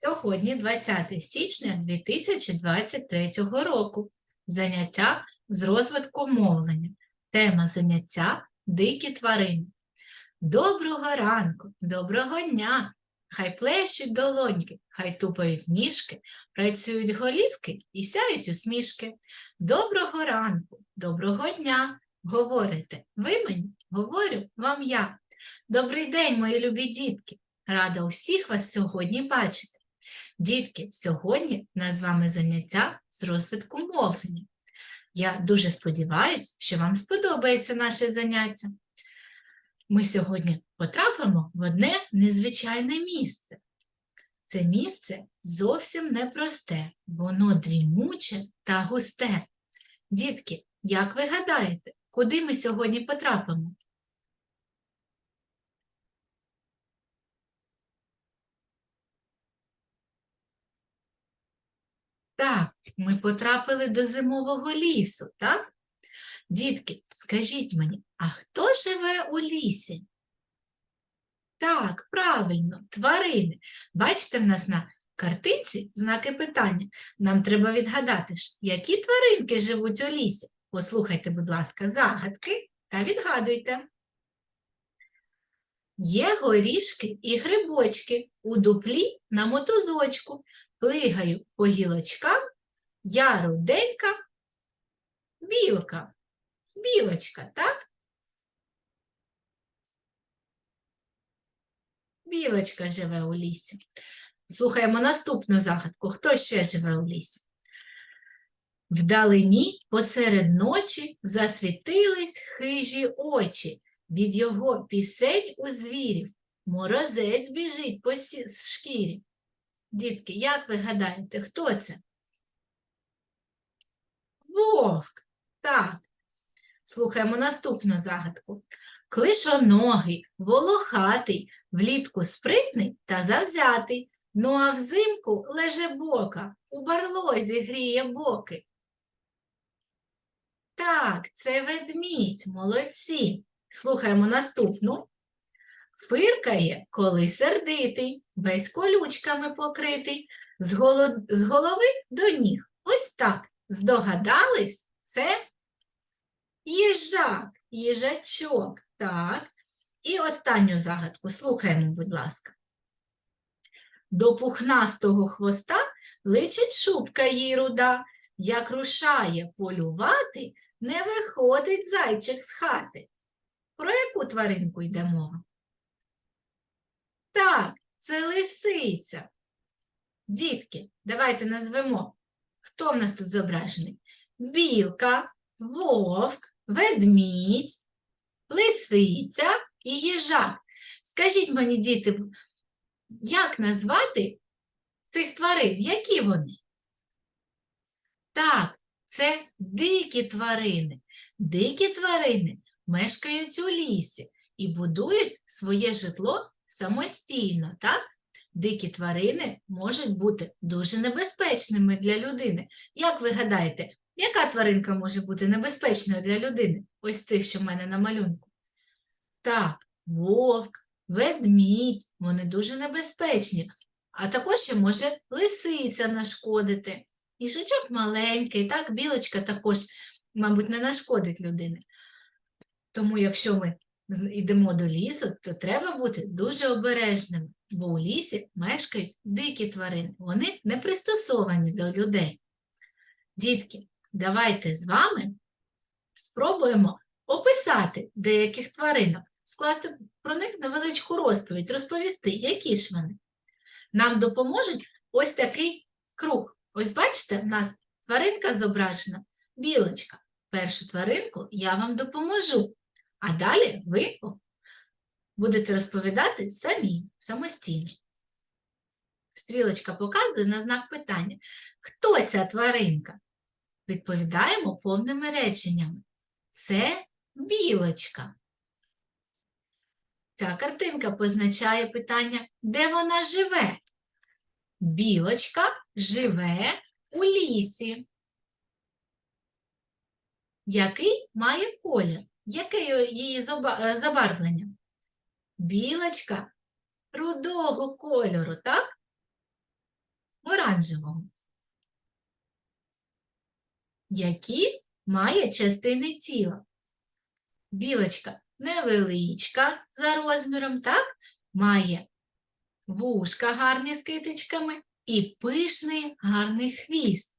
Сьогодні 20 січня 2023 року. Заняття з розвитку мовлення. Тема заняття дикі тварини. Доброго ранку, доброго дня! Хай плещуть долоньки, хай тупають ніжки, працюють голівки і сяють усмішки. Доброго ранку, доброго дня! Говорите, ви мені, говорю вам я. Добрий день, мої любі дітки! Рада усіх вас сьогодні бачити. Дітки, сьогодні у нас з вами заняття з розвитку мовлення. Я дуже сподіваюся, що вам сподобається наше заняття. Ми сьогодні потрапимо в одне незвичайне місце. Це місце зовсім непросте, воно дрімуче та густе. Дітки, як ви гадаєте, куди ми сьогодні потрапимо? Так, ми потрапили до зимового лісу, так? Дітки, скажіть мені, а хто живе у лісі? Так, правильно, тварини. Бачите, в нас на картинці знаки питання. Нам треба відгадати ж, які тваринки живуть у лісі. Послухайте, будь ласка, загадки та відгадуйте. Є горішки і грибочки у дуплі на мотузочку. Плигаю по гілочкам, я руденька, білка. Білочка, так? Білочка живе у лісі. Слухаємо наступну загадку. Хто ще живе у лісі? Вдалині посеред ночі засвітились хижі очі. Від його пісень у звірів морозець біжить по шкірі. Дітки, як ви гадаєте, хто це? Вовк. Так. Слухаємо наступну загадку. Клишоногий, волохатий, влітку спритний та завзятий. Ну а взимку леже бока, у барлозі гріє боки. Так, це ведмідь, молодці. Слухаємо наступну. Фиркає, коли сердитий, весь колючками покритий, з, голо- з голови до ніг. Ось так. Здогадались? Це їжак, їжачок. Так. І останню загадку. Слухаємо, будь ласка. До пухнастого хвоста личить шубка їй руда. Як рушає полювати, не виходить зайчик з хати. Про яку тваринку йде мова? Це лисиця. Дітки, давайте назвемо, хто в нас тут зображений? Білка, вовк, ведмідь, лисиця і їжак. Скажіть мені, діти, як назвати цих тварин? Які вони? Так, це дикі тварини. Дикі тварини мешкають у лісі і будують своє житло самостійно, так? Дикі тварини можуть бути дуже небезпечними для людини. Як ви гадаєте, яка тваринка може бути небезпечною для людини? Ось цих, що в мене на малюнку. Так, вовк, ведмідь, вони дуже небезпечні. А також ще може лисиця нашкодити. Їжачок маленький, так, білочка також, мабуть, не нашкодить людини. Тому, якщо ми йдемо до лісу, то треба бути дуже обережними, бо у лісі мешкають дикі тварини. Вони не пристосовані до людей. Дітки, давайте з вами спробуємо описати деяких тваринок, скласти про них невеличку розповідь, розповісти, які ж вони. Нам допоможуть ось такий круг. Ось бачите, в нас тваринка зображена, білочка. Першу тваринку я вам допоможу. А далі ви будете розповідати самі, самостійно. Стрілочка показує на знак питання. Хто ця тваринка? Відповідаємо повними реченнями. Це білочка. Ця картинка позначає питання, де вона живе. Білочка живе у лісі. Який має колір? Яке її е, забарвлення? Білочка рудого кольору, так? оранжевого. Які має частини тіла? Білочка невеличка за розміром, так? Має вушка гарні з китичками і пишний гарний хвіст,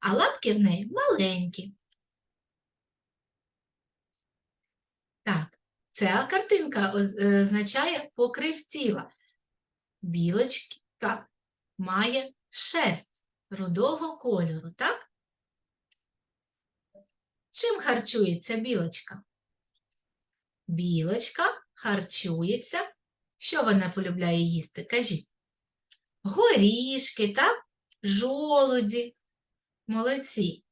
а лапки в неї маленькі. Так, ця картинка е, означає покрив тіла. Білочка має шерсть рудого кольору, так? Чим харчується білочка? Білочка харчується. Що вона полюбляє їсти? Кажіть. Горішки, так? Жолуді. Молодці.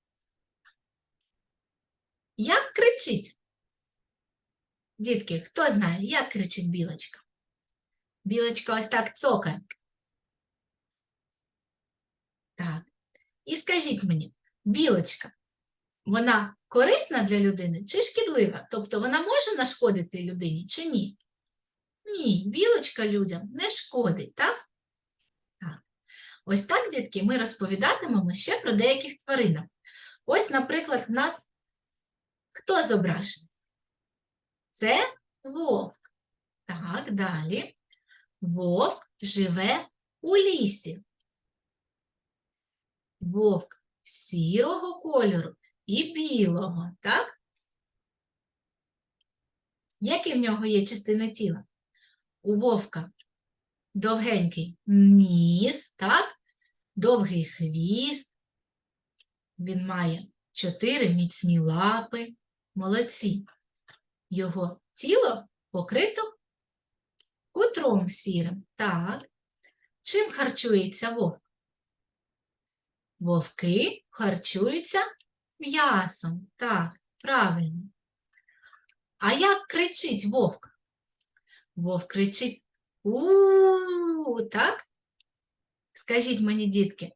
Як кричить? Дітки, хто знає, як кричить білочка? Білочка ось так цокає. Так. І скажіть мені, білочка, вона корисна для людини чи шкідлива? Тобто вона може нашкодити людині чи ні? Ні, білочка людям не шкодить, так? Так. Ось так, дітки, ми розповідатимемо ще про деяких тваринок. Ось, наприклад, в нас хто зображений? Це вовк. Так, далі. Вовк живе у лісі. Вовк сірого кольору і білого, так? Які в нього є частини тіла? У вовка довгенький ніс, так? Довгий хвіст. Він має чотири міцні лапи. Молодці. Його тіло покрито хутром сірим. Так. Чим харчується вовк? Вовки харчуються м'ясом. Так, правильно. А як кричить вовк? Вовк кричить у так? Скажіть мені, дітки,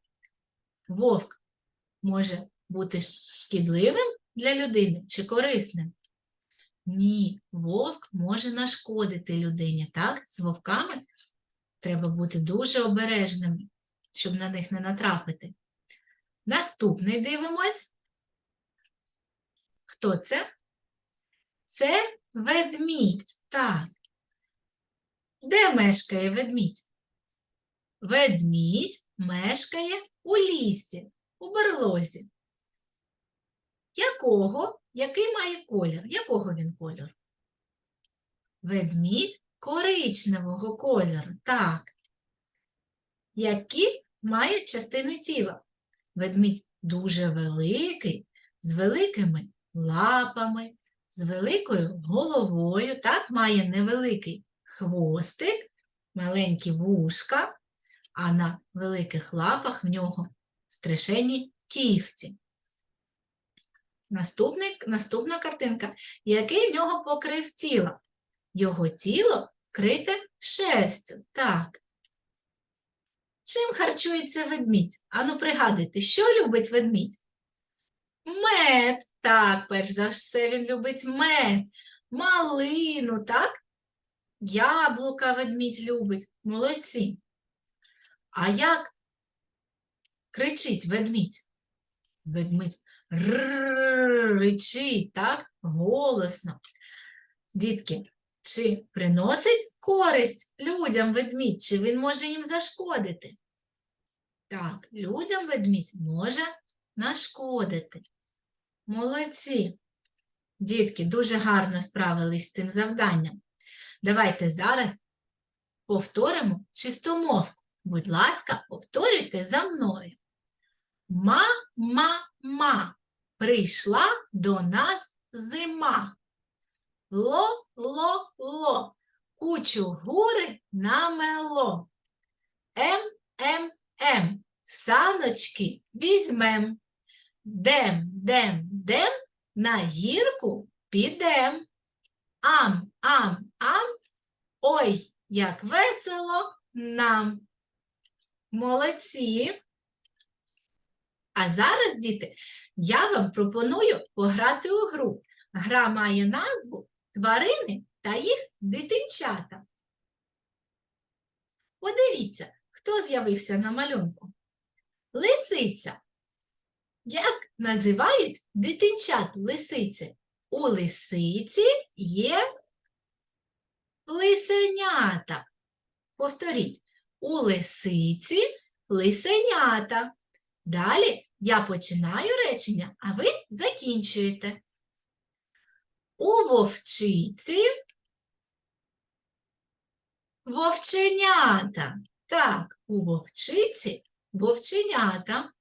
вовк може бути шкідливим для людини чи корисним? Ні, вовк може нашкодити людині, так? З вовками треба бути дуже обережним, щоб на них не натрапити. Наступний дивимось. Хто це? Це ведмідь. Так. Де мешкає ведмідь? Ведмідь мешкає у лісі, у берлозі. Якого? Який має колір? Якого він кольору? Ведмідь коричневого кольору. Так. Які має частини тіла? Ведмідь дуже великий, з великими лапами, з великою головою, так, має невеликий хвостик, маленькі вушка, а на великих лапах в нього страшенні кігті. Наступний, наступна картинка. Який в нього покрив тіла? Його тіло крите шерстю. Так. Чим харчується ведмідь? Ану, пригадуйте, що любить ведмідь? Мед. Так, перш за все він любить мед, малину, так? Яблука ведмідь любить. Молодці. А як кричить ведмідь? Ведмідь «Рррррр» ричить, так? Голосно. Дітки, чи приносить користь людям ведмідь, чи він може їм зашкодити? Так, людям ведмідь може нашкодити. Молодці. Дітки, дуже гарно справились з цим завданням. Давайте зараз повторимо чистомовку. Будь ласка, повторюйте за мною. Ма-ма-ма. Прийшла до нас зима. Ло-ло-ло. Кучу гури намело. Ем-ем-ем. Саночки візьмем. Дем, дем, дем, на гірку підем. Ам, ам, ам, ой, як весело нам. Молодці. А зараз, діти, я вам пропоную пограти у гру. Гра має назву Тварини та їх дитинчата. Подивіться, хто з'явився на малюнку. Лисиця. Як називають дитинчат лисиці? У лисиці є лисенята. Повторіть, у лисиці лисенята. Далі я починаю речення, а ви закінчуєте. У вовчиці вовченята. Так, у вовчиці вовченята.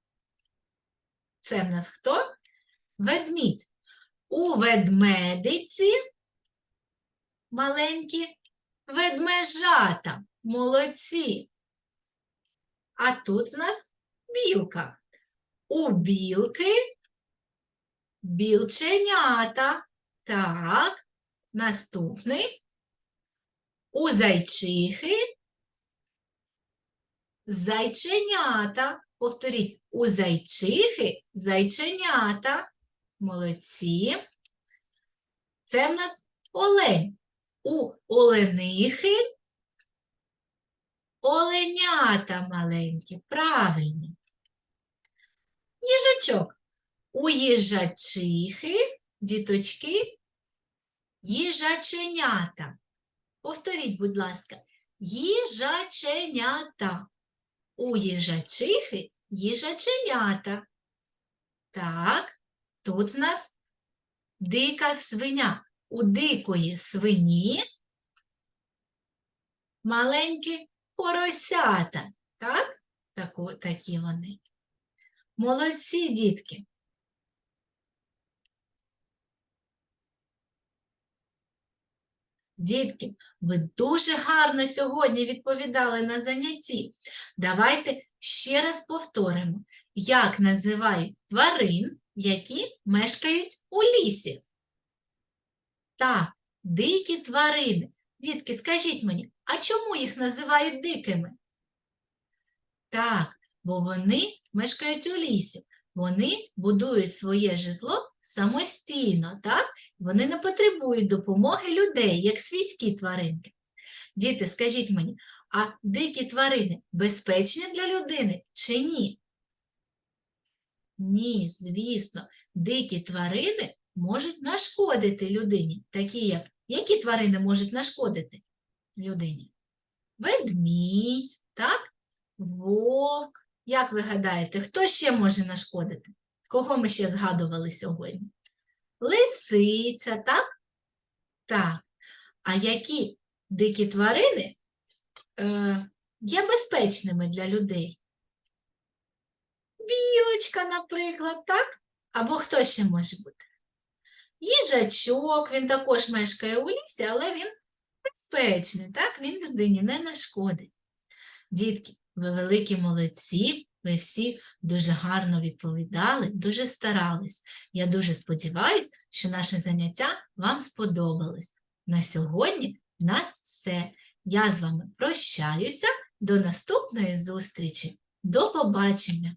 Це в нас хто? Ведмідь. У ведмедиці маленькі ведмежата. Молодці. А тут в нас білка. У білки білченята. Так, наступний. У зайчихи зайченята. Повторіть, у зайчихи зайченята. Молодці. Це в нас олень. У оленихи оленята маленькі, правильні. Їжачок. У їжачихи, діточки, їжаченята. Повторіть, будь ласка, їжаченята. У їжачихи їжаченята. Так, тут в нас дика свиня. У дикої свині маленькі поросята. Так? Такі вони. Молодці, дітки. Дітки, ви дуже гарно сьогодні відповідали на занятті. Давайте ще раз повторимо, як називають тварин, які мешкають у лісі. Так, дикі тварини. Дітки, скажіть мені, а чому їх називають дикими? Так, бо вони мешкають у лісі. Вони будують своє житло самостійно, так? Вони не потребують допомоги людей, як свійські тваринки. Діти, скажіть мені, а дикі тварини безпечні для людини чи ні? Ні, звісно, дикі тварини можуть нашкодити людині, такі як які тварини можуть нашкодити людині? Ведмідь, так? Вовк. Як ви гадаєте, хто ще може нашкодити? Кого ми ще згадували сьогодні? Лисиця, так? Так. А які дикі тварини е, є безпечними для людей? Білочка, наприклад, так? Або хто ще може бути? Їжачок, він також мешкає у лісі, але він безпечний, так? Він людині не нашкодить. Дітки, ви великі молодці, ви всі дуже гарно відповідали, дуже старались. Я дуже сподіваюся, що наше заняття вам сподобалось. На сьогодні в нас все. Я з вами прощаюся. До наступної зустрічі. До побачення!